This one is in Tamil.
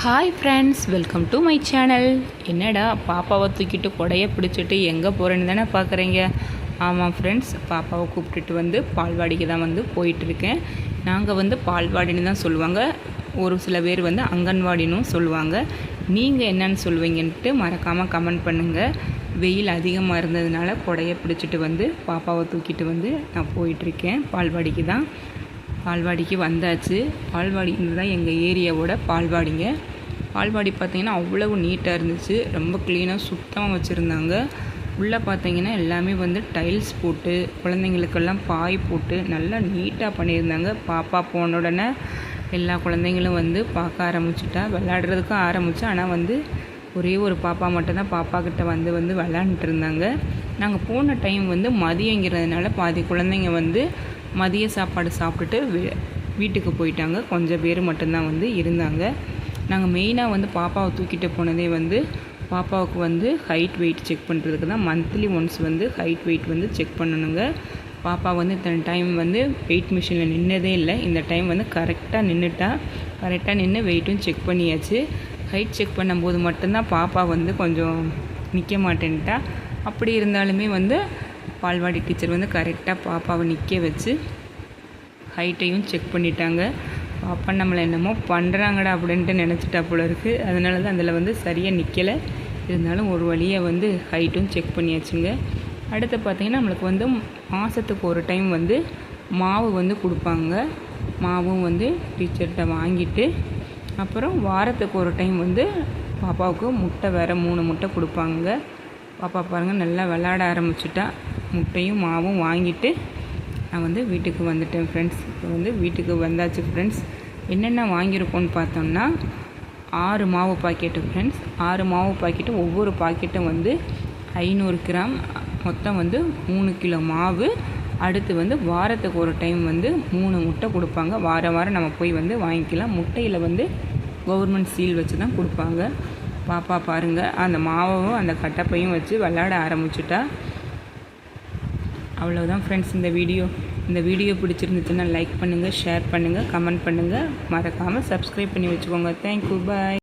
Hi friends welcome to my channel என்னடா பாப்பாவை தூக்கிட்டு கொடையை பிடிச்சிட்டு எங்கே போகிறேன்னு தானே பார்க்குறீங்க ஆமாம் ஃப்ரெண்ட்ஸ் பாப்பாவை கூப்பிட்டுட்டு வந்து பால்வாடிக்கு தான் வந்து போயிட்டுருக்கேன். நாங்கள் வந்து பால்வாடின்னு தான் சொல்லுவாங்க. ஒரு சில பேர் வந்து அங்கன்வாடினும் சொல்லுவாங்க. நீங்கள் என்னன்னு சொல்லுவீங்கன்ட்டு மறக்காமல் கமெண்ட் பண்ணுங்கள் வெயில் அதிகமாக இருந்ததுனால கொடையை பிடிச்சிட்டு வந்து பாப்பாவை தூக்கிட்டு வந்து நான் போயிட்டுருக்கேன் பால்வாடிக்கு தான். பால்வாடிக்கு வந்தாச்சு. பால்வாடின்னு தான் எங்கள் ஏரியாவோட பால்வாடிங்க. பால்வாடி பார்த்திங்கன்னா அவ்வளவு நீட்டாக இருந்துச்சு. ரொம்ப க்ளீனாக சுத்தமாக வச்சுருந்தாங்க. உள்ளே பார்த்தீங்கன்னா எல்லாமே வந்து டைல்ஸ் போட்டு குழந்தைங்களுக்கெல்லாம் பாய் போட்டு நல்லா நீட்டாக பண்ணியிருந்தாங்க. பாப்பா போன உடனே எல்லா குழந்தைங்களும் வந்து பார்க்க ஆரம்பிச்சிட்டா. விளையாடுறதுக்கும் ஆரம்பித்தா ஆனால் வந்து ஒரே ஒரு பாப்பா மட்டும்தான் பாப்பா கிட்ட வந்து வந்து விளாண்டுட்டு இருந்தாங்க. நாங்கள் போன டைம் வந்து மதியங்கிறதுனால பாதி குழந்தைங்க வந்து மதிய சாப்பாடு சாப்பிட்டுட்டு வீ- வீட்டுக்கு போயிட்டாங்க. கொஞ்சம் பேர் மட்டும்தான் வந்து இருந்தாங்க. நாங்கள் மெயினாக வந்து பாப்பாவை தூக்கிட்டு போனதே வந்து பாப்பாவுக்கு வந்து ஹைட் வெயிட் செக் பண்ணுறதுக்கு தான். மந்த்லி ஒன்ஸ் வந்து ஹைட் வெயிட் வந்து செக் பண்ணணுங்க. பாப்பா வந்து இத்தனை டைம் வந்து வெயிட் மிஷினில் நின்னதே இல்லை. இந்த டைம் வந்து கரெக்டாக நின்றுட்டா கரெக்டாக நின்று வெயிட்டும் செக் பண்ணியாச்சு. ஹைட் செக் பண்ணும்போது மட்டும்தான் பாப்பா வந்து கொஞ்சம் நிற்க மாட்டேன்ட்டா. அப்படி இருந்தாலுமே வந்து பால்வாடி டீச்சர் வந்து கரெக்டாக பாப்பாவை நிற்க வச்சு ஹைட்டையும் செக் பண்ணிட்டாங்க. பாப்பா நம்மளை என்னமோ பண்ணுறாங்கடா அப்படின்ட்டு நினச்சிட்டா போல இருக்குது அதனால தான் அதில் வந்து சரியாக நிற்கலை இருந்தாலும் ஒரு வழியாக வந்து ஹைட்டும் செக் பண்ணியாச்சுங்க. அடுத்து பார்த்திங்கன்னா நம்மளுக்கு வந்து மாதத்துக்கு ஒரு டைம் வந்து மாவு வந்து கொடுப்பாங்க. மாவும் வந்து டீச்சர்கிட்ட வாங்கிட்டு அப்புறம் வாரத்துக்கு ஒரு டைம் வந்து பாப்பாவுக்கு முட்டை வேறு மூணு முட்டை கொடுப்பாங்க. பாப்பா பாருங்கள் நல்லா விளாட ஆரம்பிச்சிட்டா. முட்டையும் மாவும் வாங்கிட்டு நான் வந்து வீட்டுக்கு வந்துட்டேன் ஃப்ரெண்ட்ஸ் இப்போ வந்து வீட்டுக்கு வந்தாச்சு ஃப்ரெண்ட்ஸ் என்னென்ன வாங்கியிருக்கோன்னு பார்த்தோம்னா ஆறு மாவு பாக்கெட்டு ஃப்ரெண்ட்ஸ் ஆறு மாவு பாக்கெட்டு ஒவ்வொரு பாக்கெட்டும் வந்து ஐநூறு கிராம். மொத்தம் வந்து மூணு கிலோ மாவு. அடுத்து வந்து வாரத்துக்கு ஒரு டைம் வந்து மூணு முட்டை கொடுப்பாங்க. வாரம் வாரம் நம்ம போய் வந்து வாங்கிக்கலாம். முட்டையில் வந்து கவர்மெண்ட் சீல் வச்சு தான் கொடுப்பாங்க. பாப்பா பாருங்கள் அந்த மாவும் அந்த கட்டப்பையும் வச்சு விளாட ஆரம்பிச்சிட்டா. அவ்வளோதான் ஃப்ரெண்ட்ஸ் இந்த வீடியோ இந்த வீடியோ பிடிச்சிருந்துச்சுன்னா லைக் பண்ணுங்கள் ஷேர் பண்ணுங்கள் கமெண்ட் பண்ணுங்கள் மறக்காமல் சப்ஸ்கிரைப் பண்ணி வச்சுக்கோங்க. Thank you bye